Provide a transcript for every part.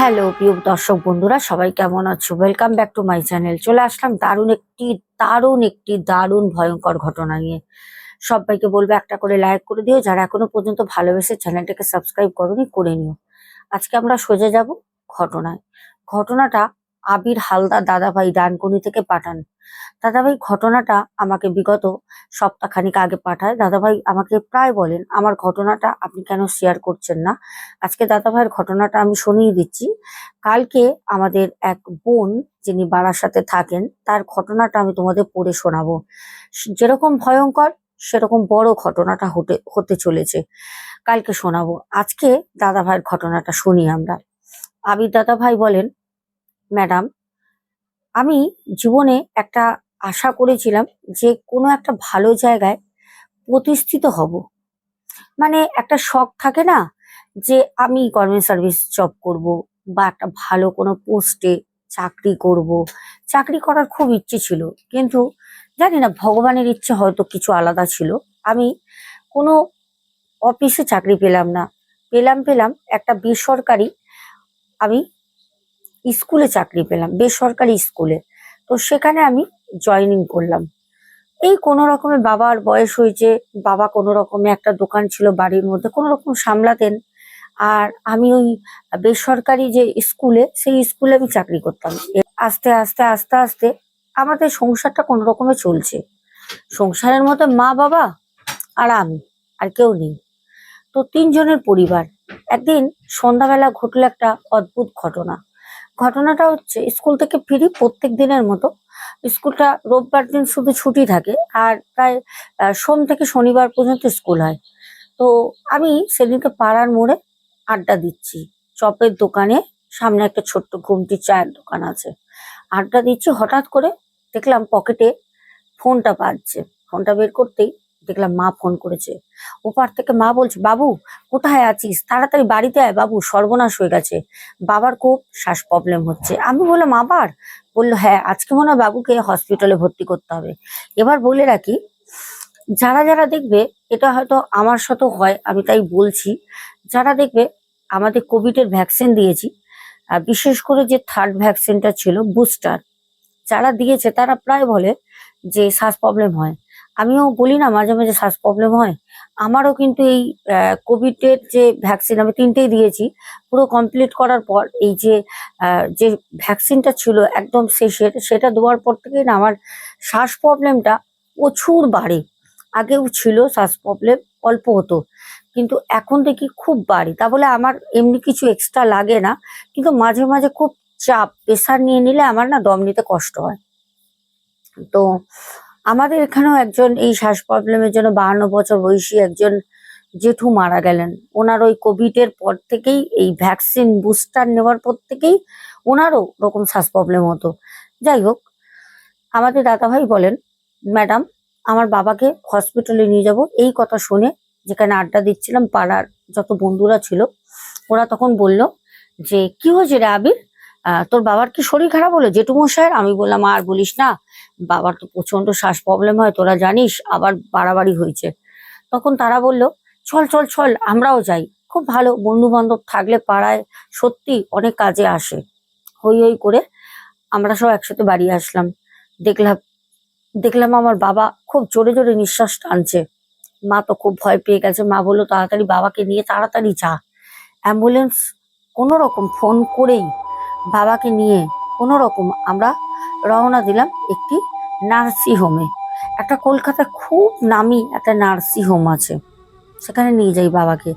Hello, প্রিয় দর্শক বন্ধুরা, সবাই কেমন আছো? Welcome back to my channel চলে আসলাম দারুণ একটি দারুণ একটি, দারুণ ভয়ঙ্কর ঘটনা নিয়ে। সবাইকে বলব একটা করে লাইক করে দিও, যারা এখনও পর্যন্ত ভালোবেসে চ্যানেলটাকে সাবস্ক্রাইব করোনি, করে নিও। আজকে আমরা সোজে যাব ঘটনায়। ঘটনাটা আবির হালদার দাদাভাই ডানকুনি থেকে পাঠান। দাদাভাই ঘটনাটা আমাকে বিগত সপ্তাহখানিক আগে পাঠায়। দাদাভাই আমাকে প্রায় বলেন, আমার ঘটনাটা আপনি কেন শেয়ার করছেন না? আজকে দাদাভাইয়ের ঘটনাটা আমি শুনিয়ে দিচ্ছি। কালকে আমাদের এক বোন যিনি বারাসাতে থাকেন, তার ঘটনাটা আমি তোমাদের পড়ে শোনাবো। যেরকম ভয়ঙ্কর, সেরকম বড় ঘটনাটা হতে হতে চলেছে। কালকে শোনাবো। আজকে দাদাভাইয়ের ঘটনাটা শুনি আমরা। আবির দাদাভাই বলেন, ম্যাডাম, আমি জীবনে একটা আশা করেছিলাম যে কোনো একটা ভালো জায়গায় প্রতিষ্ঠিত হব। মানে একটা শখ থাকে না যে আমি গভর্নমেন্ট সার্ভিস জব করব বা একটা ভালো কোনো পোস্টে চাকরি করব। চাকরি করার খুব ইচ্ছে ছিল, কিন্তু জানি না, ভগবানের ইচ্ছে হয়তো কিছু আলাদা ছিল। আমি কোনো অফিসে চাকরি পেলাম না। পেলাম পেলাম একটা বেসরকারি, আমি স্কুলে চাকরি পেলাম, বেসরকারি স্কুলে তো সেখানে আমি জয়েনিং করলাম। এই কোনো রকমে বাবার বয়স হয়েছে, বাবা কোনো রকমে একটা দোকান ছিল বাড়ির মধ্যে, কোনো রকম সামলাতেন। আর আমি ওই বেসরকারি যে স্কুলে, সেই স্কুলে আমি চাকরি করতাম। আস্তে আস্তে আস্তে আস্তে আমাদের সংসারটা কোনো রকমে চলছে। সংসারের মধ্যে মা, বাবা আর আমি, আর কেউ নেই। তো তিনজনের পরিবার। একদিন সন্ধ্যাবেলা ঘটলো একটা অদ্ভুত ঘটনা। ঘটনাটা হচ্ছে, স্কুল থেকে ফিরি প্রত্যেক দিনের মতো স্কুলটা রোববার দিন শুধু ছুটি থাকে আর প্রায় সোম থেকে শনিবার পর্যন্ত স্কুল হয়। তো আমি সেদিনকে পাড়ার মোড়ে আড্ডা দিচ্ছি। চপের দোকানে সামনে একটা ছোট্ট ঘুমটি চায়ের দোকান আছে। আড্ডা দিচ্ছি, হঠাৎ করে দেখলাম পকেটে ফোনটা বাজছে। ফোনটা বের করতেই দেখলাম মা ফোন করেছে। ওপার থেকে মা বলছে, বাবু, কোথায় আছিস? তাড়াতাড়ি বাড়িতে আয় বাবু, সর্বনাশ হয়ে গেছে। বাবার খুব শ্বাস প্রবলেম হচ্ছে। আমি বললাম, আবার? বলল হ্যাঁ আজকে মনে হয় বাবুকে হসপিটালে ভর্তি করতে হবে। এবার বলে রাখি, যারা যারা দেখবে, এটা হয়তো আমার সাথেও হয়, আমি তাই বলছি, যারা দেখবে, আমাদের কোভিডের ভ্যাকসিন দিয়েছি, আর বিশেষ করে যে থার্ড ভ্যাকসিনটা ছিল বুস্টার যারা দিয়েছে, তারা প্রায় বলে যে শ্বাস প্রবলেম হয়। আমিও বলি না, মাঝে মাঝে শ্বাস প্রবলেম হয়। আমারও কিন্তু এই কোভিডের যে ভ্যাকসিন আমি তিনটেই দিয়েছি, পুরো কমপ্লিট করার পর এই যে যে ভ্যাকসিনটা ছিল একদম শেষের সেটা দেওয়ার পর থেকে না আমার শ্বাস প্রবলেমটা প্রচুর বাড়ে। আগেও ছিল শ্বাস প্রবলেম অল্প হতো। কিন্তু এখন দেখি খুব বাড়ে। তা বলে আমার এমনি কিছু এক্সট্রা লাগে না, কিন্তু মাঝে মাঝে খুব চাপ প্রেশার নিয়ে নিলে আমার না দম নিতে কষ্ট হয়। তো আমাদের এখানেও একজন এই শ্বাস প্রবলেমের জন্য বাহান্ন বছর বয়সী একজন জেঠু মারা গেলেন। ওনার ওই কোভিডের পর থেকেই, এই ভ্যাকসিন বুস্টার নেওয়ার পর থেকেই ওনারও ওরকম শ্বাস প্রবলেম হতো। যাই হোক, আমাদের দাদাভাই বলেন, ম্যাডাম, আমার বাবাকে হসপিটালে নিয়ে যাব। এই কথা শুনে যেখানে আড্ডা দিচ্ছিলাম, পাড়ার যত বন্ধুরা ছিল, ওরা তখন বলল যে, কি হয়েছে রে আবির? তোর বাবার কি শরীর খারাপ হলো? জেঠু মশাইয়ের আমি বললাম, আর বলিস না বাবার তো প্রচণ্ড শ্বাস প্রবলেম হয়, তোরা জানিস, আবার বাড়াবাড়ি হয়েছে। তখন তারা বলল, চল চল চল, আমরাও যাই। খুব ভালো বন্ধু বান্ধব থাকলে পাড়ায় সত্যি অনেক কাজে আসে। হই হই করে আমরা সব একসাথে বাড়ি আসলাম। দেখলাম দেখলাম আমার বাবা খুব জোরে জোরে নিঃশ্বাস টানছে। মা তো খুব ভয় পেয়ে গেছে। মা বলল, তাড়াতাড়ি বাবাকে নিয়ে তাড়াতাড়ি যা। অ্যাম্বুলেন্স কোনো রকম ফোন করেই বাবাকে নিয়ে কোনো রকম আমরা রওনা দিলাম একটি নার্সিং হোমে। একটা কলকাতায় খুব নামি একটা নার্সিং হোম আছে। সেখানে নিয়ে যাই বাবাকে।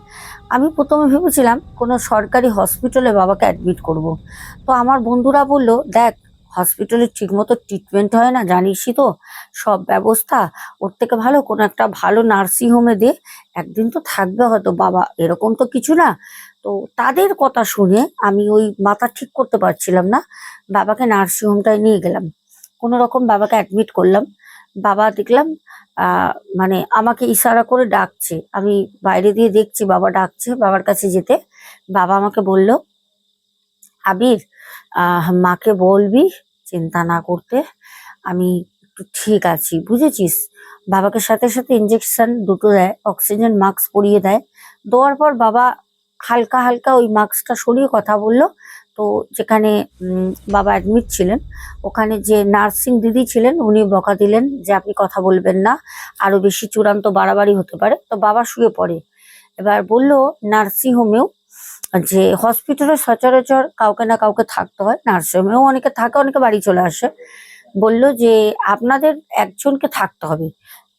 আমি প্রথমে ভেবেছিলাম কোনো সরকারি হসপিটালে বাবাকে অ্যাডমিট করব। তো আমার বন্ধুরা বলল, দেখ, হসপিটালে ঠিকমতো ট্রিটমেন্ট হয় না, জানিসই তো। সব ব্যবস্থা ওর থেকে ভালো, কোনো একটা ভালো নার্সিং হোমে দে। একদিন তো থাকবে হয়তো বাবা। এরকম তো কিছু না। তো তাদের কথা শুনে আমি ওই মাথা ঠিক করতে পারছিলাম না। বাবাকে নার্সিং হোমটায় নিয়ে গেলাম। কোনো রকম বাবাকে অ্যাডমিট করলাম। বাবা দেখলাম মানে আমাকে ইশারা করে ডাকছে। আমি বাইরে দিয়ে দেখছি, বাবা ডাকছে বাবার কাছে যেতে। বাবা আমাকে বলল, আবির মাকে বলবি চিন্তা না করতে। আমি একটু ঠিক আছি, বুঝেছিস? বাবাকে সাথে সাথে ইঞ্জেকশন দুটো দেয় অক্সিজেন মাস্ক পরিয়ে দেয়। দেওয়ার পর বাবা হালকা হালকা ওই মাস্কটা সরিয়ে কথা বলল। তো যেখানে বাবা অ্যাডমিট ছিলেন, ওখানে যে নার্সিং দিদি ছিলেন উনি বকা দিলেন যে আপনি কথা বলবেন না, আরও বেশি চূড়ান্ত বাড়াবাড়ি হতে পারে। তো বাবা শুয়ে পড়ে। এবার বলল নার্সিং হোমেও যে হসপিটালে সচরাচর কাউকে না কাউকে থাকতে হয়, নার্সিং হোমেও অনেকে থাকে, অনেকে বাড়ি চলে আসে। বলল যে আপনাদের একজনকে থাকতে হবে,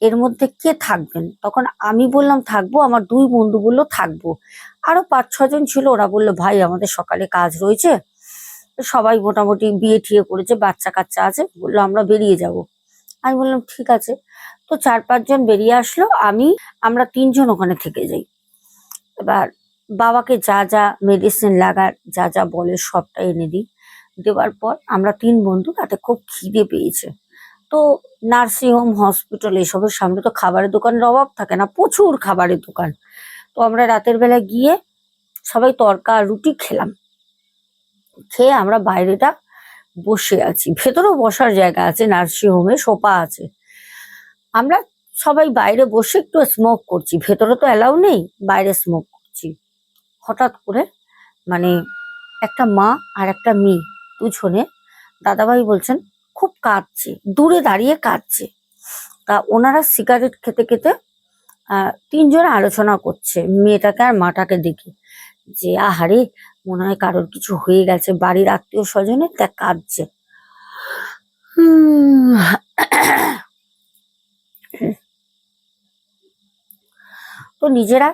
এর মধ্যে কে থাকবেন? তখন আমি বললাম, থাকব, আমার দুই বন্ধু বলল থাকব। আরও পাঁচ ছজন ছিল। ওরা বলল, ভাই, আমাদের সকালে কাজ রয়েছে। সবাই মোটামুটি বিয়ে ঠিয়ে করেছে, বাচ্চা কাচ্চা আছে। বলল, আমরা বেরিয়ে যাব। আমি বললাম, ঠিক আছে। তো চার পাঁচজন বেরিয়ে আসলো। আমি, আমরা তিনজন ওখানে থেকে যাই। এবার বাবাকে যা যা মেডিসিন লাগার, যা যা বলে সবটা এনে দিই। দেওয়ার পর আমরা তিন বন্ধু, তাতে খুব খিদে পেয়েছে। তো নার্সিংহোম, হসপিটাল, এসবের সামনে তো খাবারের দোকানের অভাব থাকে না, প্রচুর খাবারের দোকান। তো আমরা রাতের বেলা গিয়ে সবাই তরকা আর রুটি খেলাম। খেয়ে আমরা বাইরেটা বসে আছি। ভেতরেও বসার জায়গা আছে নার্সিংহোমে সোফা আছে। আমরা সবাই বাইরে বসে একটু স্মোক করছি। ভেতরে তো অ্যালাউ নেই, বাইরে স্মোক করছি। হঠাৎ করে মানে একটা মা আর একটা মেয়ে দুজনে দাদাভাই বলছেন, খুব কাঁদছে, দূরে দাঁড়িয়ে কাঁদছে। তা ওনারা সিগারেট খেতে খেতে তিনজনে আলোচনা করছে, মেয়েটাকে আর মাটাকে দেখে। যে, আহারে, মনে হয় কারোর কিছু হয়ে গেছে, বাড়ির আত্মীয় স্বজনে তা কাঁদছে। তো নিজেরা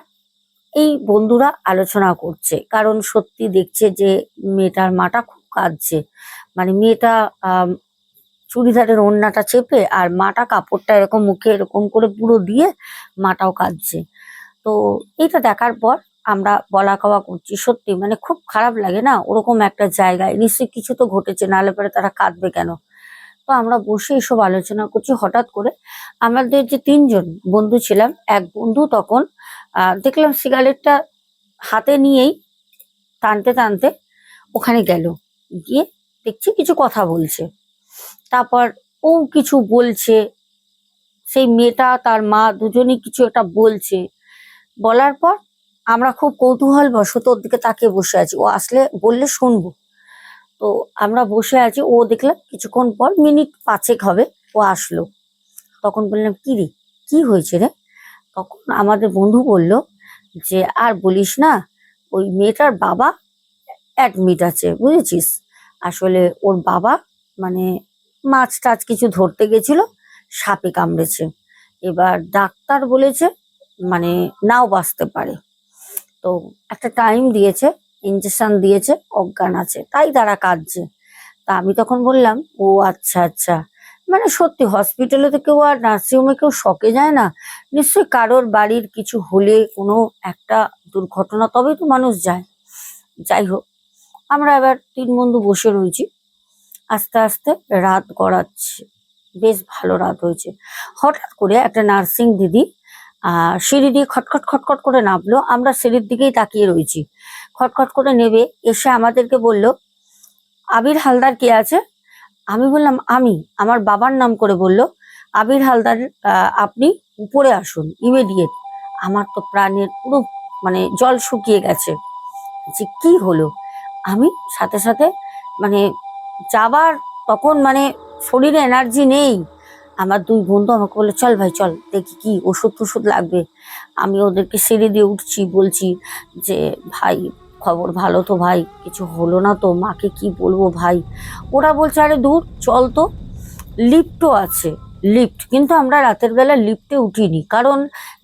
এই বন্ধুরা আলোচনা করছে, কারণ সত্যি দেখছে যে, মেয়েটার মাটা খুব কাঁদছে। মানে মেয়েটা চুড়িদারের ওড়নাটা চেপে আর মাটা কাপড়টা এরকম মুখে এরকম করে পুরো দিয়ে মাটাও কাঁদছে। তো এটা দেখার পর আমরা বলা কওয়া করছি, সত্যি মানে খুব খারাপ লাগে না? ওরকম একটা জায়গায় নিশ্চয়ই কিছু তো ঘটেছে, নাহলে পরে তারা কাঁদবে কেন? তো আমরা বসে এসব আলোচনা করছি, হঠাৎ করে আমাদের যে তিনজন বন্ধু ছিলাম, এক বন্ধু তখন দেখলাম সিগারেটটা হাতে নিয়েই টানতে টানতে ওখানে গেল। গিয়ে দেখছি কিছু কথা বলছে। তারপর ও কিছু বলছে। সেই মেয়েটা, তার মা দুজনেই কিছু একটা বলছে। বলার পর আমরা খুব কৌতূহল বশত ওর দিকে তাকিয়ে বসে আছি। ও আসলে বললে শুনব। তো আমরা বসে আছি। ও দেখলাম কিছুক্ষণ পর মিনিট পাঁচেক হবে। ও আসলো। তখন বললাম, কি রে? কি হয়েছে রে? তখন আমাদের বন্ধু বলল যে, আর বলিস না, ওই মেয়েটার বাবা অ্যাডমিট আছে। বুঝেছিস? আসলে ওর বাবা মানে মাছ টাছ কিছু ধরতে গেছিল, সাপে কামড়েছে। এবার ডাক্তার বলেছে মানে নাও বাঁচতে পারে। তো একটা টাইম দিয়েছে ইঞ্জেকশন দিয়েছে, অজ্ঞান আছে, তাই তারা কাঁদছে। তা আমি তখন বললাম, ও আচ্ছা আচ্ছা। মানে সত্যি হসপিটালে তো কেউ আর নার্সিংহোমে কেউ শকে যায় না। নিশ্চয়ই কারোর বাড়ির কিছু হলে কোনো একটা দুর্ঘটনা তবেই তো মানুষ যায়। যাই হোক, আমরা এবার তিন বন্ধু বসে রয়েছি। আস্তে আস্তে রাত গড়াচ্ছে। বেশ ভালো রাত হয়েছে। হঠাৎ করে একটা নার্সিং দিদি আহ সিঁড়ি দিয়ে খটখট খটখট করে নামলো। আমরা সিঁড়ির দিকেই তাকিয়ে রয়েছি। খটখট করে নেবে, এসে আমাদেরকে বলল, আবির হালদার কে আছে? আমি বললাম, আমি। আমার বাবার নাম করে বলল, আবির হালদার আপনি উপরে আসুন ইমিডিয়েট আমার তো প্রাণের পুরো মানে জল শুকিয়ে গেছে। যে কি হলো? আমি সাথে সাথে মানে যাবার তখন মানে শরীরে এনার্জি নেই। আমার দুই বন্ধু আমাকে বলে চল ভাই, চল, দেখি কি ওষুধ টষুধ লাগবে। আমি ওদেরকে সিঁড়ি দিয়ে উঠছি, বলছি যে, ভাই, খবর ভালো তো ভাই, কিছু হলো না তো, মাকে কি বলব ভাই? ওরা বলছে, আরে দূর চল তো। লিফটও আছে লিফট কিন্তু আমরা রাতের বেলা লিফটে উঠিনি। কারণ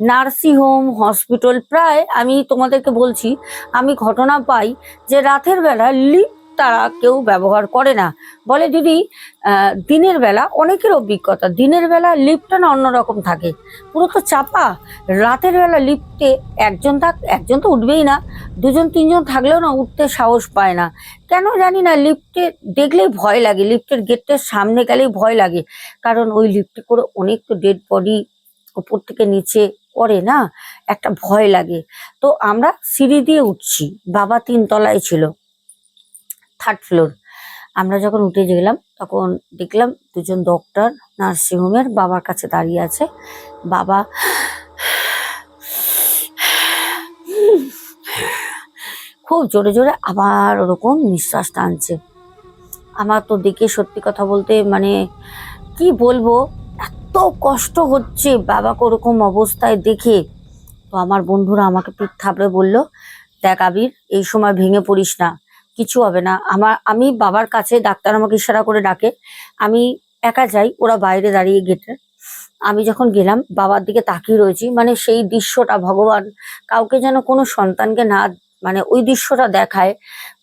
নার্সিং হোম, হসপিটাল, প্রায় আমি তোমাদেরকে বলছি, আমি ঘটনা পাই যে রাতের বেলা লিফট তারা কেউ ব্যবহার করে না। বলে, দিদি দিনের বেলা অনেকের অভিজ্ঞতা। দিনের বেলা লিফটটা না অন্যরকম থাকে। পুরো তো চাপা। রাতের বেলা লিফটে একজন থাক, একজন তো উঠবেই না। দুজন, তিনজন থাকলেও না উঠতে সাহস পায় না। কেন জানি না লিফটে দেখলেই ভয় লাগে। লিফটের গেটের সামনে গেলেই ভয় লাগে। কারণ ওই লিফটে করে অনেক তো ডেড বডি উপর থেকে নিচে করে না। একটা ভয় লাগে। তো আমরা সিঁড়ি দিয়ে উঠছি। বাবা তিন তলায় ছিল। থার্ড ফ্লোর আমরা যখন উঠে গেলাম, তখন দেখলাম দুজন ডক্টর নার্সিংহোমের বাবার কাছে দাঁড়িয়ে আছে। বাবা খুব জোরে জোরে আবার ওরকম নিঃশ্বাস টানছে। আমার তো দেখে সত্যি কথা বলতে মানে কি বলব, এত কষ্ট হচ্ছে বাবাকে ওরকম অবস্থায় দেখে। তো আমার বন্ধুরা আমাকে পিঠ থাপড়ে বলল, দেখ আবির, এই সময় ভেঙে পড়িস না। কিছু হবে না। আমার আমি বাবার কাছে ডাক্তার আমাকে ইশারা করে ডাকে, আমি একা যাই, ওরা বাইরে দাঁড়িয়ে গেটে। আমি যখন গেলাম, বাবার দিকে তাকিয়ে রয়েছি মানে সেই দৃশ্যটা ভগবান, কাউকে যেন কোনো সন্তানকে না মানে ওই দৃশ্যটা দেখায়,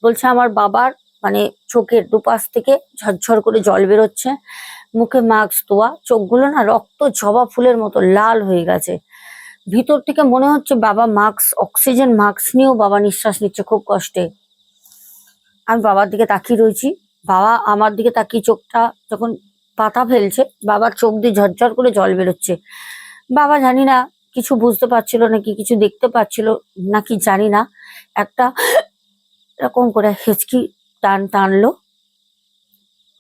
বলছে আমার বাবার মানে চোখের দুপাশ থেকে ঝরঝর করে জল বেরোচ্ছে, মুখে মাস্ক তোয়া, চোখগুলো না রক্ত জবা ফুলের মতো লাল হয়ে গেছে। ভিতর থেকে মনে হচ্ছে বাবা মাস্ক, অক্সিজেন মাস্ক নিয়েও বাবা নিঃশ্বাস নিচ্ছে খুব কষ্টে। আমি বাবার দিকে তাকিয়ে রয়েছি। বাবা আমার দিকে তাকিয়ে চোখটা যখন পাতা ফেলছে, বাবার চোখ দিয়ে ঝরঝর করে জল বেরোচ্ছে। বাবা জানি না কিছু বুঝতে পারছিল নাকি কিছু দেখতে পাচ্ছিল নাকি জানি না। একটা এরকম করে হেঁচকি টান টানলো।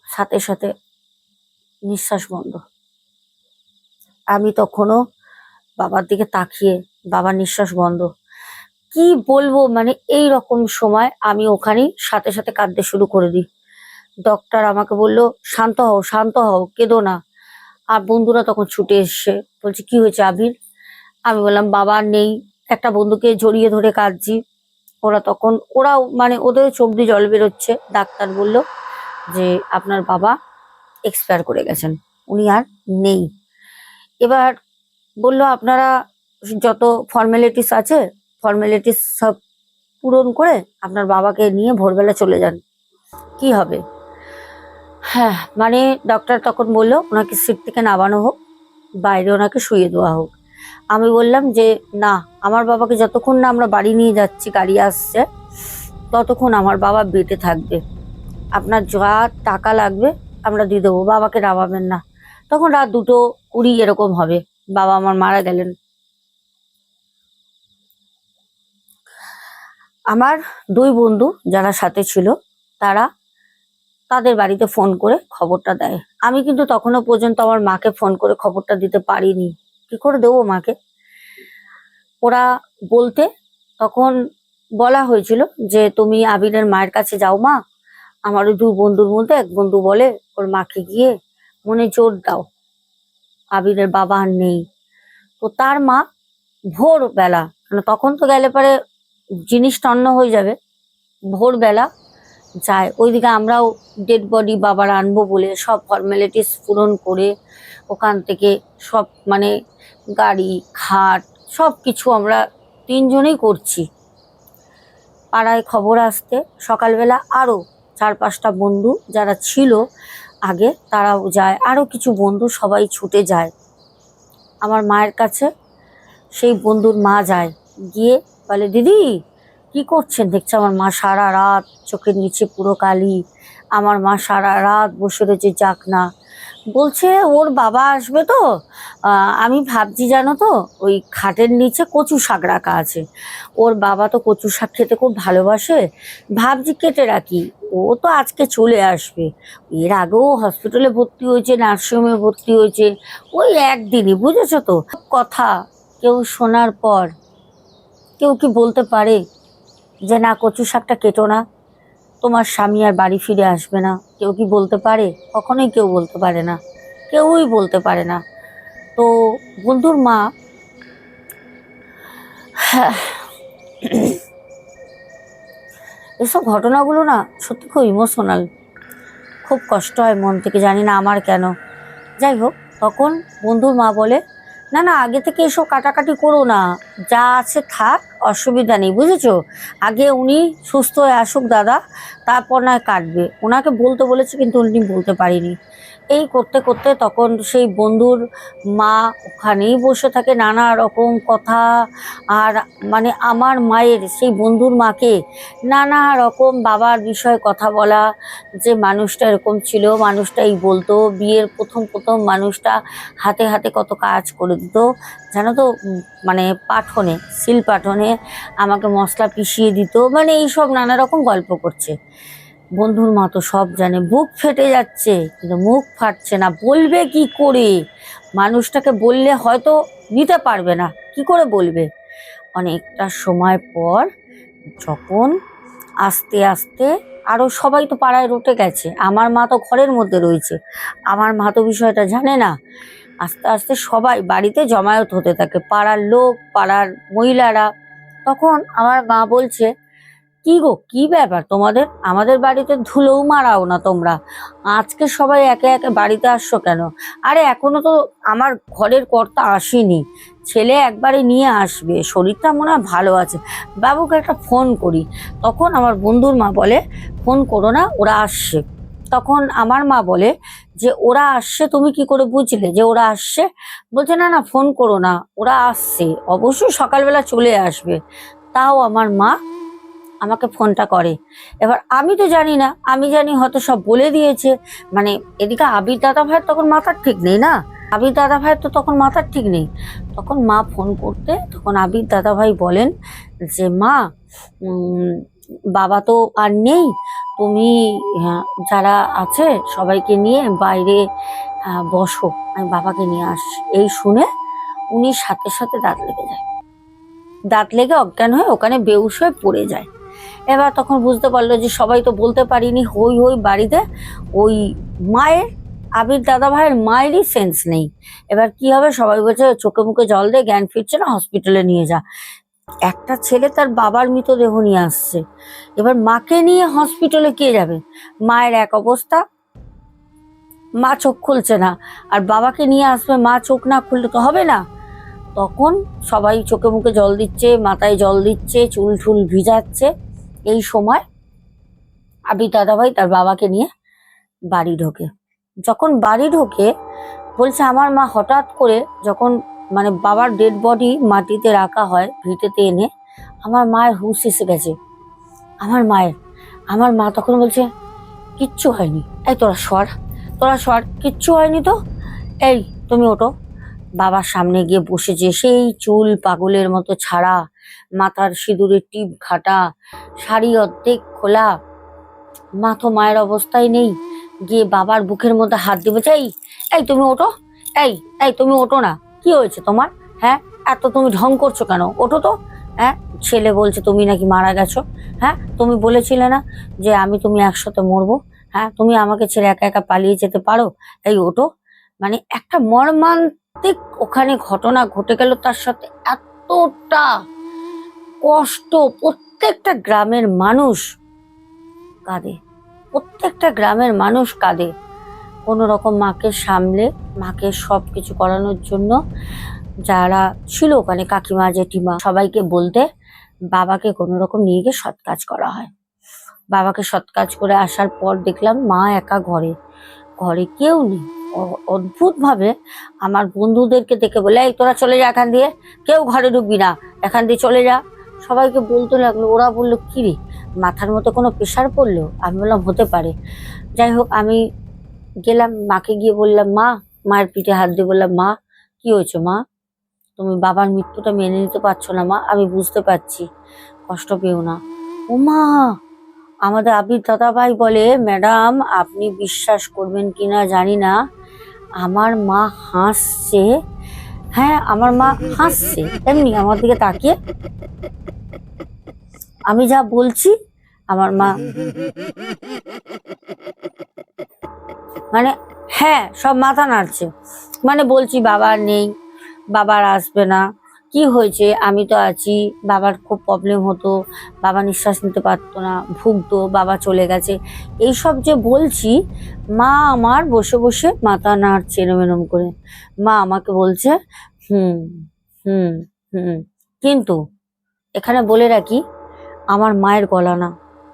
সাথে সাথে নিঃশ্বাস বন্ধ। আমি তখনও বাবার দিকে তাকিয়ে বাবার নিঃশ্বাস বন্ধ। কি বলব? মানে এই রকম সময় আমি ওখানেই সাথে সাথে কাঁদতে শুরু করে দিই। ডক্টর আমাকে বলল, শান্ত হও শান্ত হও, কেঁদো না। আর বন্ধুরা তখন ছুটে এসছে। বলছে, কি হয়েছে আবির? আমি বললাম, বাবা নেই। একটা বন্ধুকে জড়িয়ে ধরে কাঁদছি। ওরা তখন, ওরাও মানে ওদের চোখ দিয়ে জল বেরোচ্ছে। ডাক্তার বলল যে, আপনার বাবা এক্সপায়ার করে গেছেন। উনি আর নেই। এবার বলল, আপনারা যত ফর্মালিটিস আছে ফর্মালিটিস সব পূরণ করে আপনার বাবাকে নিয়ে ভোরবেলা চলে যান। কি হবে? হ্যাঁ মানে ডক্টর তখন বলল, ওনাকে সিট থেকে নামানো হোক, বাইরে ওনাকে শুয়ে দেওয়া হোক। আমি বললাম যে, না, আমার বাবাকে যতক্ষণ না আমরা বাড়ি নিয়ে যাচ্ছি, গাড়ি আসছে, ততক্ষণ আমার বাবা বেটে থাকবে। আপনার যা টাকা লাগবে, আমরা দিয়ে দেবো, বাবাকে নামাবেন না। তখন রাত দুটো কুড়ি এরকম হবে, বাবা আমার মারা গেলেন। আমার দুই বন্ধু যারা সাথে ছিল, তারা তাদের বাড়িতে ফোন করে খবরটা দেয়। আমি কিন্তু তখনও পর্যন্ত আমার মাকে ফোন করে খবরটা দিতে পারিনি। কি করে দেবো মাকে? ওরা বলতে তখন বলা হয়েছিল যে, তুমি আবিরের মায়ের কাছে যাও মা। আমার ওই দু বন্ধুর মধ্যে এক বন্ধু বলে ওর মাকে গিয়ে মনে জোর দাও। আবিরের বাবা আর নেই। তো তার মা ভোরবেলা তখন তো গেলে পরে জিনিসটা টন্ন হয়ে যাবে। ভোরবেলা যায়, ওইদিকে আমরাও ডেড বডি বাবার আনব বলে সব ফর্মালিটিস পূরণ করে ওখান থেকে সব মানে গাড়ি, খাট সব কিছু আমরা তিনজনেই করছি। পাড়ায় খবর আসতে, সকালবেলা আরও চার পাঁচটা বন্ধু যারা ছিল আগে তারাও যায় আরও কিছু বন্ধু সবাই ছুটে যায়। আমার মায়ের কাছে সেই বন্ধুর মা যায়, গিয়ে বলে, দিদি, কি করছেন? দেখছে আমার মা সারা রাত চোখের নিচে পুরো কালি। আমার মা সারা রাত বসে রয়েছে যাক না। বলছে, ওর বাবা আসবে তো? আমি ভাবছি জানো তো, ওই খাটের নিচে কচু শাক রাখা আছে। ওর বাবা তো কচু শাক খেতে খুব ভালোবাসে। ভাবছি কেটে রাখি। ও তো আজকে চলে আসবে। এর আগেও হসপিটালে ভর্তি হয়েছে, নার্সিংহোমে ভর্তি হয়েছে। ওই একদিনই, বুঝেছ তো? কথা, কেউ শোনার পর কেউ কি বলতে পারে যে, না কচু শাকটা কেটো না। তোমার স্বামী আর বাড়ি ফিরে আসবে না। কেউ কি বলতে পারে? কখনোই কেউ বলতে পারে না। কেউই বলতে পারে না। তো, বন্ধুর মা এসব ঘটনাগুলো না সত্যি খুব ইমোশনাল খুব কষ্ট হয় মন থেকে, জানি না আমার কেন। যাই হোক, তখন বন্ধুর মা বলে না না, আগে থেকে এসব কাটাকাটি করো না। যা আছে থাক, অসুবিধা নেই, বুঝেছ? আগে উনি সুস্থ হয়ে আসুক দাদা, তারপর নয় কাটবে। ওনাকে বলতে বলেছে, কিন্তু উনি বলতে পারিনি। এই করতে করতে তখন সেই বন্ধুর মা ওখানেই বসে থাকে, নানা রকম কথা। আর মানে আমার মায়ের, সেই বন্ধুর মাকে নানা রকম বাবার বিষয়ে কথা বলা, যে মানুষটা এরকম ছিল মানুষটা এই বলতো। বিয়ের প্রথম প্রথম মানুষটা হাতে হাতে কত কাজ করে দিত। জানো তো মানে পাঠনে, শিল পাঠনে আমাকে মশলা পিষিয়ে দিত। মানে এইসব নানা রকম গল্প করছে। বন্ধুর মা তো সব জানে, বুক ফেটে যাচ্ছে, কিন্তু মুখ ফাটছে না, বলবে কি করে? মানুষটাকে বললে হয়তো নিতে পারবে না, কি করে বলবে? অনেকটা সময় পর যখন আস্তে আস্তে আরও সবাই তো পাড়ায় রটে গেছে, আমার মা তো ঘরের মধ্যে রয়েছে, আমার মা তো বিষয়টা জানে না, আস্তে আস্তে সবাই বাড়িতে জমায়েত হতে থাকে, পাড়ার লোক, পাড়ার মহিলারা, তখন আমার মা বলছে কি গো, কি ব্যাপার? তোমাদের, আমাদের বাড়িতে ধুলোও মারাও না তোমরা। আজকে সবাই একে একে বাড়িতে আসছো কেন? আরে, এখনও তো আমার ঘরের কর্তা আসেনি। ছেলে একবারে নিয়ে আসবে, শরীরটা মনে হয় ভালো আছে। বাবুকে একটা ফোন করি। তখন আমার বন্ধুর মা বলে, ফোন করো না, ওরা আসছে। তখন আমার মা বলে, যে ওরা আসছে, তুমি কি করে বুঝলে যে ওরা আসছে? বলছে, না না, ফোন করো না, ওরা আসছে অবশ্যই সকালবেলা চলে আসবে। তাও আমার মা আমাকে ফোনটা করে। এবার আমি তো জানি না আমি জানি হয়তো সব বলে দিয়েছে। মানে এদিকে আবির দাদা ভাইয়ের তখন মাথার ঠিক নেই না? আবির দাদা ভাইয়ের তো তখন মাথার ঠিক নেই। তখন মা ফোন করতে তখন আবির দাদা ভাই বলেন যে মা বাবা তো আর নেই। তুমি আহ, যারা আছে সবাইকে নিয়ে বাইরে বসো। আমি বাবাকে নিয়ে আস এই শুনে উনি সাথে সাথে দাঁত লেগে যায়। দাঁত লেগে অজ্ঞান হয়ে ওখানে বেউস হয়ে পড়ে যায়। এবার তখন বুঝতে পারল যে সবাই তো বলতে পারিনি, হই হই, বাড়িতে। ওই মায়ের, আবির দাদা ভাইয়ের মায়েরই সেন্স নেই। এবার কি হবে? সবাই বলছে, চোখে মুখে জল দিয়ে জ্ঞান ফিরছে না হসপিটালে নিয়ে যা। একটা ছেলে তার বাবার মৃতদেহ নিয়ে আসছে। এবার মাকে নিয়ে হসপিটালে কে যাবে? মায়ের এক অবস্থা। মা চোখ খুলছে না। আর বাবাকে নিয়ে আসবে, মা চোখ না খুললে তো হবে না। তখন সবাই চোখে মুখে জল দিচ্ছে, মাথায় জল দিচ্ছে, চুল ঠুল ভিজাচ্ছে। এই সময় আবি দাদাভাই তার বাবাকে নিয়ে বাড়ি ঢোকে। যখন বাড়ি ঢোকে, বলছে আমার মা হঠাৎ করে যখন মানে বাবার ডেড বডি মাটিতে রাখা হয় ভিটেতে এনে, আমার মায়ের হুঁশ এসে গেছে। আমার মায়ের, আমার মা তখন বলছে, কিচ্ছু হয়নি। এই তোরা সর তোরা সর, কিচ্ছু হয়নি তো? এই তুমি ওঠো। বাবার সামনে গিয়ে বসেছে, সেই চুল পাগলের মতো ছাড়া। মাথার সিঁদুরে টিপ ঘাটা, শাড়ি অর্ধেক খোলা। মা তো মায়ের অবস্থায় নেই। গিয়ে বাবার বুকের মধ্যে হাত দিয়ে বলছে এই এই তুমি ওঠো, এই এই তুমি ওঠো না। কি হয়েছে তোমার? হ্যাঁ এত তুমি ঢং করছ কেন? ওঠো তো। হ্যাঁ ছেলে বলছে তুমি নাকি মারা গেছো। হ্যাঁ তুমি বলেছিলে না যে আমি তুমি একসাথে মরবো। হ্যাঁ তুমি আমাকে ছেড়ে একা একা পালিয়ে যেতে পারো? এই, ওঠো। মানে একটা মর্মান্তিক ওখানে ঘটনা ঘটে গেল তার সাথে এতটা কষ্ট প্রত্যেকটা গ্রামের মানুষ কাঁদে। প্রত্যেকটা গ্রামের মানুষ কাঁদে। কোনো রকম মাকে সামলে, মাকে সব কিছু করানোর জন্য যারা ছিল ওখানে কাকিমা, জেঠিমা সবাইকে বলতে বাবাকে কোনো রকম নিয়ে গিয়ে সৎ কাজ করা হয়। বাবাকে সৎ কাজ করে আসার পর দেখলাম মা একা ঘরে। ঘরে কেউ নেই। অদ্ভুতভাবে আমার বন্ধুদেরকে দেখে বলে, এই তোরা চলে যা এখান দিয়ে। কেউ ঘরে ঢুকবি না। এখান দিয়ে চলে যা। সবাইকে বলতে লাগল, ওরা বলল, কি রে, মাথার মতো কোনো প্রেশার পড়ল? আমি বললাম, হতে পারে। যাই হোক, আমি গেলাম, মাকে গিয়ে বললাম, মা, মায়ের পিঠে হাত দিয়ে বললাম, মা, কি হয়েছে মা? তুমি বাবার মৃত্যুটা মেনে নিতে পারছ না মা, আমি বুঝতে পারছি, কষ্ট পেও না। ও মা, আমাদের আবির দাদা ভাই বলে, ম্যাডাম, আপনি বিশ্বাস করবেন কিনা জানি না, আমার মা হাসছে। হ্যাঁ আমার মা হাসছে। এমনি আমার দিকে তাকিয়ে। আমি যা বলছি, আমার মা মানে হ্যাঁ সব মাথা নাড়ছে। মানে বলছি, বাবা নেই বাবার আসবে না। কি হয়েছে? আমি তো আছি। বাবার খুব প্রবলেম হতো। বাবা নিঃশ্বাস নিতে পারতো না, ভুগতো, বাবা চলে গেছে। এইসব যে বলছি, মা আমার বসে বসে মাথা নাড়ছে এরম এরম করে। মা আমাকে বলছে, হুম হুম হুম। কিন্তু এখানে বলে রাখি, আমার মায়ের গলা না।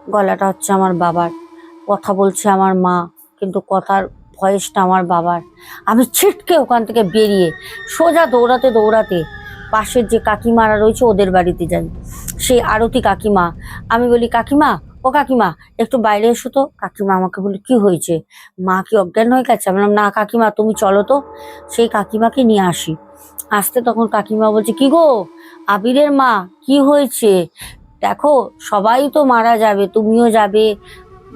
গলাটা হচ্ছে আমার বাবার। কথা বলছে আমার মা, কিন্তু কথার ভয়েসটা আমার বাবার। আমি ছিটকে ওখান থেকে বেরিয়ে সোজা দৌড়াতে দৌড়াতে পাশের যে কাকিমারা রয়েছে ওদের বাড়িতে যাই। সেই আরতি কাকিমা। আমি বলি, কাকিমা, ও কাকিমা, একটু বাইরে এসো তো। কাকিমা আমাকে বলি, কি হয়েছে? মা কি অজ্ঞান হয়ে গেছে? আমি না কাকিমা, তুমি চলো তো। সেই কাকিমাকে নিয়ে আসি। আসতে তখন কাকিমা বলছে, কি গো, আবিরের মা, কি হয়েছে? দেখো, সবাই তো মারা যাবে, তুমিও যাবে,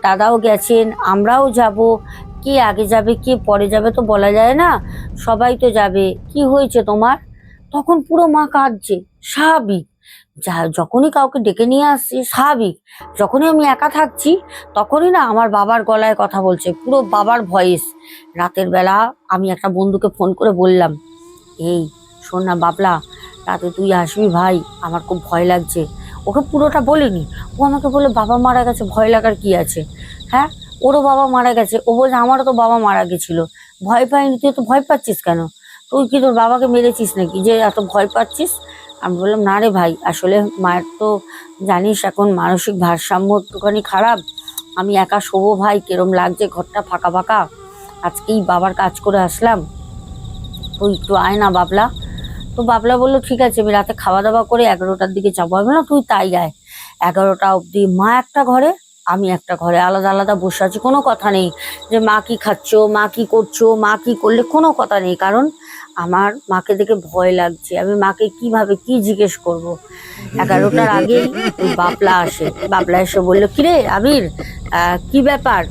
দাদাও গেছেন, আমরাও যাব। কে আগে যাবে, কে পরে যাবে তো বলা যায় না। সবাই তো যাবে। কি হয়েছে তোমার? তখন পুরো মা কাঁদছে, স্বাভাবিক। যা, যখনই কাউকে ডেকে নিয়ে আসছি, স্বাভাবিক। যখনই আমি একা থাকছি, তখনই না আমার বাবার গলায় কথা বলছে, পুরো বাবার ভয়েস। রাতের বেলা আমি একটা বন্ধুকে ফোন করে বললাম, এই, শোন না বাবলা, রাতে তুই আসবি ভাই, আমার খুব ভয় লাগছে। ওকে পুরোটা বলিনি। ও আমাকে বলল, বাবা মারা গেছে, ভয় লাগার কি আছে? হ্যাঁ? ওরও বাবা মারা গেছে। ও বলছে, আমারও তো বাবা মারা গেছিল। ভয় পাইনি, তুই তো ভয় পাচ্ছিস কেন? তুই কি তোর বাবাকে মেরেছিস নাকি? যে এত ভয় পাচ্ছিস? আমি বললাম, না রে ভাই, আসলে মায়ের তো জানিস এখন মানসিক ভারসাম্য একটুখানি খারাপ। আমি একা শোবো ভাই, কিরম লাগছে ঘরটা ফাঁকা ফাঁকা? আজকেই বাবার কাজ করে আসলাম। তুই একটু আয় না বাবলা। তো বাবলা বলল, ঠিক আছে, আমি রাতে খাওয়া দাওয়া করে এগারোটার দিকে যাব। আমি না তুই তাই আয়। এগারোটা অবধি মা একটা ঘরে, আমি একটা ঘরে। আলাদা আলাদা বসে আছি, কোনো কথা নেই। যে মা কি খাচ্ছো, মা কি করছ, মা কি করলে কোনো কথা নেই। কারণ আমার মাকে দেখে ভয় লাগছে। আমি মাকে কীভাবে, কি জিজ্ঞেস করব? এগারোটার আগে বাপলা আসে। বাপলা এসে বলল, কিরে আবির কি ব্যাপার?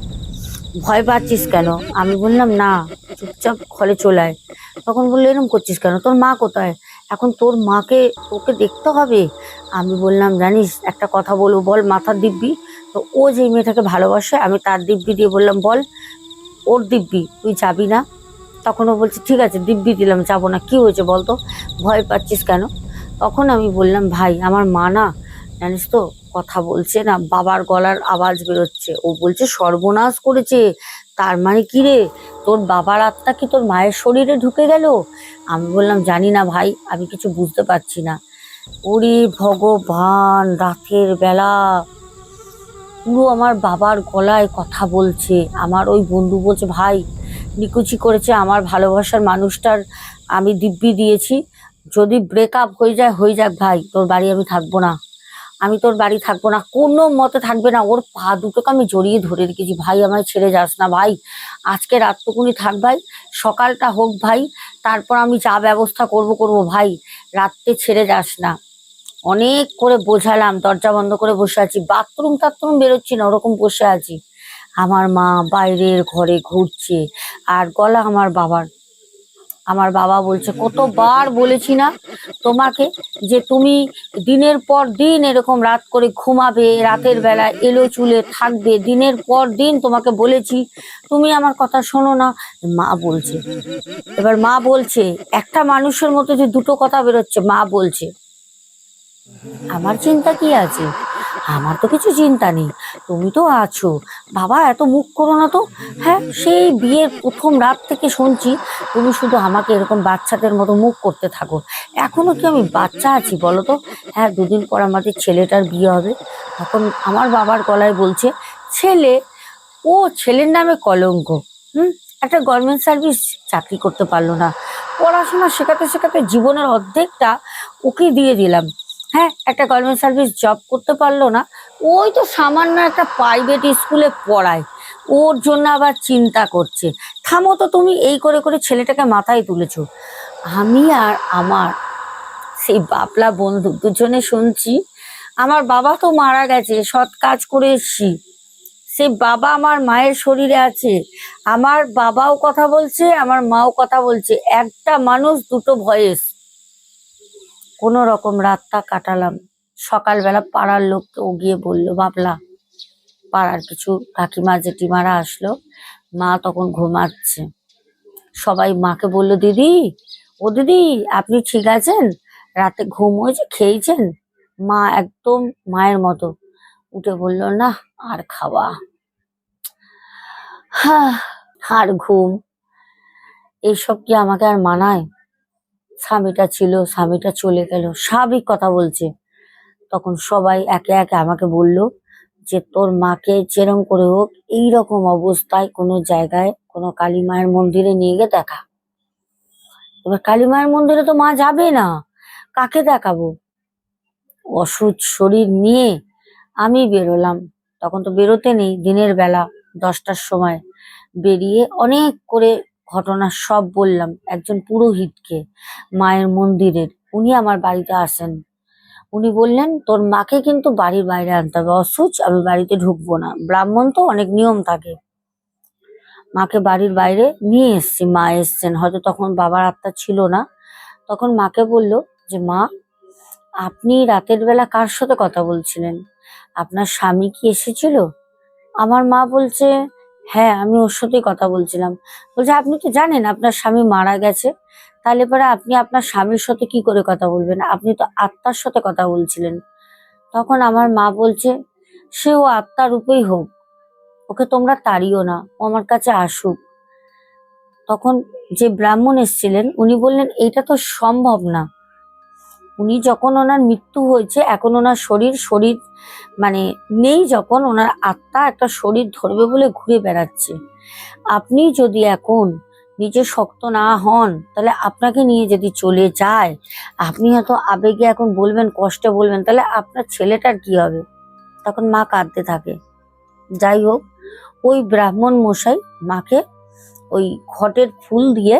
ভয় পাচ্ছিস কেন? আমি বললাম, না, চুপচাপ ঘরে চলে আয়। তখন বলল, এরম করছিস কেন? তোর মা কোথায়? এখন তোর মাকে তোকে দেখতে হবে? আমি বললাম, জানিস, একটা কথা বলব, বল মাথার দিব্যি? তো ও যে মেয়েটাকে ভালোবাসে, আমি তার দিব্যি দিয়ে বললাম, বল, ওর দিব্যি, তুই যাবি না? তখন ও বলছে, ঠিক আছে, দিব্যি দিলাম, যাব না। কি হয়েছে বলতো? ভয় পাচ্ছিস কেন? তখন আমি বললাম, ভাই, আমার মা না, জানিস তো, কথা বলছে না, বাবার গলার আওয়াজ বেরোচ্ছে। ও বলছে, সর্বনাশ করেছে। তার মানে কি রে? তোর বাবার আত্মা কি তোর মায়ের শরীরে ঢুকে গেল? আমি বললাম, জানি না ভাই, আমি কিছু বুঝতে পারছি না। ওরে ভগবান, রাতের বেলা পুরো আমার বাবার গলায় কথা বলছে। আমার ওই বন্ধু বলছে, ভাই নিকুচি করেছে আমার ভালোবাসার মানুষটার আমি দিব্যি দিয়েছি। যদি ব্রেকআপ হয়ে যায়, হয়ে যাক ভাই, তোর বাড়ি আমি থাকব না। আমি তোর বাড়ি থাকব না। কোনো মতে থাকবে না। ওর পা দুটোকে আমি জড়িয়ে ধরে রেখেছি। ভাই, আমায় ছেড়ে যাস না ভাই। আজকে রাতটুকুনি থাক ভাই। সকালটা হোক ভাই। তারপর আমি যা ব্যবস্থা করব করব ভাই। রাত্রে ছেড়ে যাস না। অনেক করে বোঝালাম। দরজা বন্ধ করে বসে আছি। বাথরুম টাথরুম বেরোচ্ছি না। ওরকম বসে আছি। আমার মা বাইরের ঘরে ঘুরছে আর গলা আমার বাবার। আমার বাবা বলছে, কতবার বলেছি না তোমাকে যে তুমি দিনের পর দিন এরকম রাত করে ঘুমাবে, রাতের বেলা এলো চুলে থাকবে, দিনের পর দিন তোমাকে বলেছি, তুমি আমার কথা শোনো না। মা বলছে। এবার মা বলছে, একটা মানুষের মতো যে দুটো কথা বেরোচ্ছে। মা বলছে আমার চিন্তা কি আছে? আমার তো কিছু চিন্তা নেই। তুমি তো আছো। বাবা, এত মুখ করো না তো। হ্যাঁ সেই বিয়ের প্রথম রাত থেকে শুনছি তুমি শুধু আমাকে এরকম বাচ্চাদের মতো মুখ করতে থাকো। এখনও কি আমি বাচ্চা আছি বলো তো? হ্যাঁ দুদিন পর আমাদের ছেলেটার বিয়ে হবে। তখন আমার বাবার গলায় বলছে, ছেলে, ও ছেলের নামে কলঙ্ক। হুম, একটা গভর্নমেন্ট সার্ভিস চাকরি করতে পারল না। পড়াশোনা শেখাতে শেখাতে জীবনের অর্ধেকটা ওকে দিয়ে দিলাম। হ্যাঁ একটা গভর্নমেন্ট সার্ভিস জব করতে পারল না, ওই তো সামান্য একটা প্রাইভেট স্কুলে পড়ায়, ওর জন্য আবার চিন্তা করছে। থামো তো তুমি, এই করে করে ছেলেটাকে মাথায় তুলেছো। আমি আর আমার সেই বাপলা বন্ধু দুজনে শুনছি, আমার বাবা তো মারা গেছে, সৎ কাজ করে এসছি। সেই বাবা আমার মায়ের শরীরে আছে, আমার বাবাও কথা বলছে, আমার মাও কথা বলছে, একটা মানুষ দুটো ভয়েস। কোনো রকম রাতটা কাটালাম। সকালবেলা পাড়ার লোককে ও গিয়ে বলল, বাবলা, পাড়ার কিছু কাকিমা, জেঠিমারা আসলো। মা তখন ঘুমাচ্ছে। সবাই মাকে বলল, দিদি, ও দিদি, আপনি ঠিক আছেন? রাতে ঘুম হয়েছে, খেয়েছেন? মা একদম মায়ের মতো উঠে বলল, না, আর খাওয়া। আর ঘুম। এইসব কি আমাকে আর মানায়? স্বামীটা ছিল, স্বামীটা চলে গেল, স্বাভাবিক কথা বলছে। তখন সবাই একে একে আমাকে বলল যে, তোর মাকে যেরম করে হোক, এইরকম অবস্থায় কোনো জায়গায় কোনো কালী মায়ের মন্দিরে নিয়ে গিয়ে দেখা। এবার কালী মায়ের মন্দিরে তো মা যাবে না, কাকে দেখাবো? অসুখ শরীর নিয়ে আমি বেরোলাম। তখন তো বেরোতে নেই, দিনের বেলা দশটার সময়। বেরিয়ে অনেক করে ঘটনা সব বললাম একজন পুরোহিতকে, মায়ের মন্দিরের। উনি আমার বাড়িতে আসেন। উনি বললেন, তোর মাকে কিন্তু বাড়ির বাইরে আনতে হবে, অসুচ, আমি বাড়িতে ঢুকবো না। ব্রাহ্মণ তো অনেক নিয়ম থাকে। মাকে বাড়ির বাইরে নিয়ে এসছি, মা এসছেন। হয়তো তখন বাবার আত্মা ছিল না। তখন মাকে বলল যে, মা, আপনি রাতের বেলা কার সাথে কথা বলছিলেন? আপনার স্বামী কি এসেছিল? আমার মা বলছে হ্যাঁ আমি ওর সাথেই কথা বলছিলাম। বলছে, আপনি তো জানেন আপনার স্বামী মারা গেছে। তাহলে পরে আপনি আপনার স্বামীর সাথে কি করে কথা বলবেন? আপনি তো আত্মার সাথে কথা বলছিলেন। তখন আমার মা বলছে, সে ও আত্মা রূপেই হোক, ওকে তোমরা তাড়িও না, ও আমার কাছে আসুক। তখন যে ব্রাহ্মণ এসছিলেন, উনি বললেন, এইটা তো সম্ভব না। উনি যখন ওনার মৃত্যু হয়েছে, এখন ওনার শরীর শরীর মানে নেই যখন, ওনার আত্মা একটা শরীর ধরবে বলে ঘুরে বেড়াচ্ছে। আপনি যদি এখন নিজে শক্ত না হন, তাহলে আপনাকে নিয়ে যদি চলে যায়, আপনি হয়তো আবেগে এখন বলবেন, কষ্টে বলবেন, তাহলে আপনার ছেলেটার কি হবে? তখন মা কাঁদতে থাকে। যাই হোক, ওই ব্রাহ্মণ মশাই মাকে ওই ঘটের ফুল দিয়ে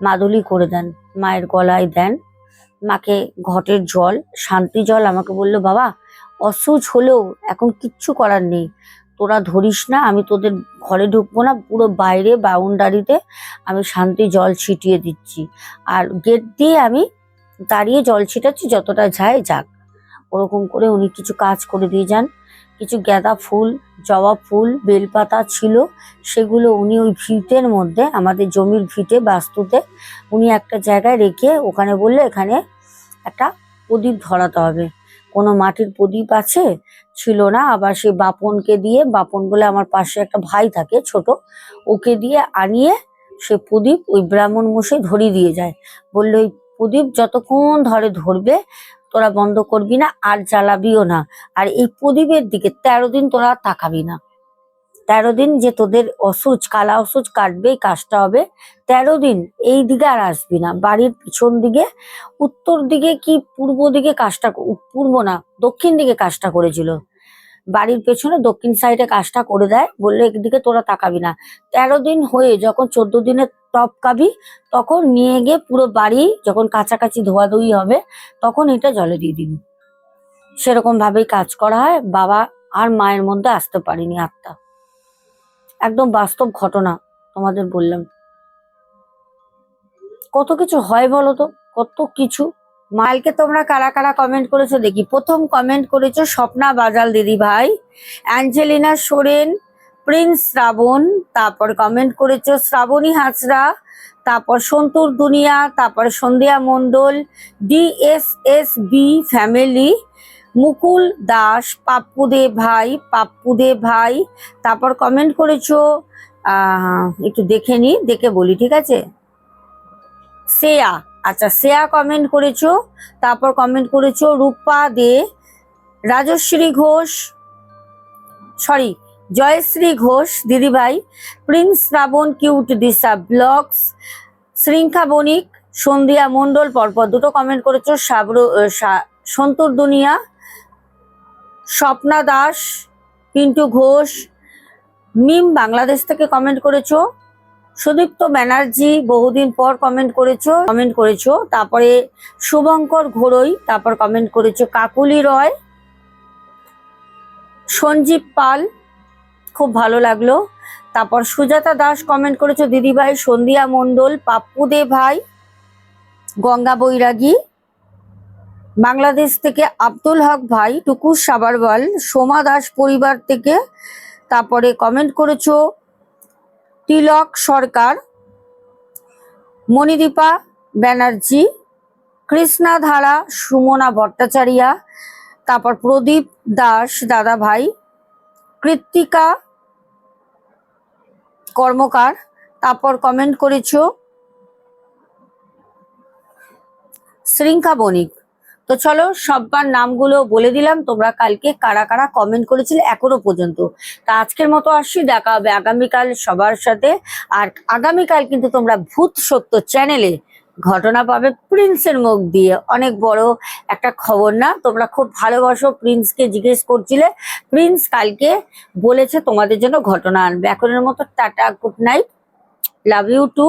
মাদুলি করে দেন, মায়ের গলায় দেন। মাকে ঘটের জল, শান্তি জল আমাকে বলল, বাবা, অসুচ হলেও এখন কিচ্ছু করার নেই। তোরা ধরিস না, আমি তোদের ঘরে ঢুকবো না, পুরো বাইরে বাউন্ডারিতে আমি শান্তি জল ছিটিয়ে দিচ্ছি। আর গেট দিয়ে আমি দাঁড়িয়ে জল ছিটাচ্ছি, যতটা যায় যাক। ওরকম করে উনি কিছু কাজ করে দিয়ে যান। কিছু গাঁদা ফুল, জবা ফুল, বেলপাতা ছিল। সেগুলো উনি ওই ভিটের মধ্যে, আমাদের জমির ভিটে, বাস্তুতে উনি একটা জায়গায় রেখে ওখানে বললে এখানে একটা প্রদীপ ধরাতে হবে। কোনো মাটির প্রদীপ আছে? ছিল না। আবার সেই বাপনকে দিয়ে, বাপন বলে আমার পাশে একটা ভাই থাকে, ছোট, ওকে দিয়ে আনিয়ে সে প্রদীপ ওই ব্রাহ্মণ মশাই ধরিয়ে দিয়ে যায়। বলল ওই প্রদীপ যতক্ষণ ধরে ধরবে তোরা বন্ধ করবি না আর জ্বালাবিও না। আর এই প্রদীপের দিকে তেরো দিন তোরা তাকাবি না। তেরো দিন যে তোদের অসুচ, কালা অসুচ কাটবে কাজটা হবে, তেরো দিন এই দিকে আর আসবি না। বাড়ির পিছন দিকে, উত্তর দিকে কি পূর্ব দিকে কাজটা, পূর্ব না, দক্ষিণ দিকে কাজটা করেছিল। বাড়ির পেছনে দক্ষিণ সাইডে কাজটা করে দেয়, বললে একদিকে তোরা তাকাবি না। তেরো দিন হয়ে যখন চোদ্দ দিনে টপকাবি, তখন নিয়ে গিয়ে পুরো বাড়ি যখন কাছাকাছি ধোয়াধুয়ি হবে, তখন এটা জলে দিয়ে দিবি। সেরকম ভাবেই কাজ করা হয়। বাবা আর মায়ের মধ্যে আসতে পারিনি আত্মা। একদম বাস্তব ঘটনা তোমাদের বললাম। কত কিছু হয় বলো তো? কত কিছু? মাইলকে তোমরা কারা কারা কমেন্ট করেছ দেখি। প্রথম কমেন্ট করেছ স্বপ্না বাজাল দিদি ভাই, অ্যাঞ্জেলিনা সোরেন, প্রিন্স শ্রাবণ, তারপর কমেন্ট করেছ শ্রাবণী হাজরা, তারপর সন্তুর দুনিয়া, তারপর Sandhya Mondal DSS B family Mukul Das Pappu De ভাই পাপ্পু দে ভাই, তারপর কমেন্ট করেছ একটু দেখে নি, দেখে বলি, ঠিক আছে? শ্রেয়া আচ্ছা শ্রেয়া কমেন্ট করেছ, তারপর কমেন্ট করেছ রূপা দে, রাজশ্রী ঘোষ সরি জয়শ্রী ঘোষ, দিদিভাই, prince Shrabon cute Disha blogs Shringkha Banik, Sandhya Mondal, পরপর দুটো কমেন্ট করেছ, সাবর সন্তুর দুনিয়া, স্বপ্না দাস, পিন্টু ঘোষ, মিম বাংলাদেশ থেকে কমেন্ট করেছ সুদীপ্ত ব্যানার্জি বহুদিন পর কমেন্ট করেছ কমেন্ট করেছ, তারপরে শুভঙ্কর ঘোড়ই, তারপর কমেন্ট করেছ কাকুলি রয়, সঞ্জীব পাল, খুব ভালো লাগল। তারপর সুজাতা দাস কমেন্ট করেছ, দিদিভাই সন্ধ্যা মণ্ডল, পাপ্পু দে ভাই, গঙ্গা বৈরাগী, বাংলাদেশ থেকে আব্দুল হক ভাই টুকুর সাবারওয়াল, সোমা দাস পরিবার থেকে, তারপরে কমেন্ট করেছ তিলক সরকার, মণিদীপা ব্যানার্জি কৃষ্ণা ধারা সুমনা ভট্টাচারিয়া, তারপর প্রদীপ দাস দাদা ভাই কৃত্তিকা কর্মকার, তারপর কমেন্ট করেছ শৃঙ্খা বণিক। তো চলো সব্বার নামগুলো বলে দিলাম। তোমরা কালকে কারা কারা কমেন্ট করেছিলে এখনও পর্যন্ত। তা আজকের মতো আসছি, দেখা হবে আগামীকাল সবার সাথে। আর আগামীকাল কিন্তু তোমরা ভূত সত্য চ্যানেলে ঘটনা পাবে প্রিন্সের মুখ দিয়ে। অনেক বড় একটা খবর না? তোমরা খুব ভালোবাসো প্রিন্সকে জিজ্ঞেস করছিলে। প্রিন্স কালকে বলেছে তোমাদের জন্য ঘটনা আনবে। এখনের মতো tata good night love you too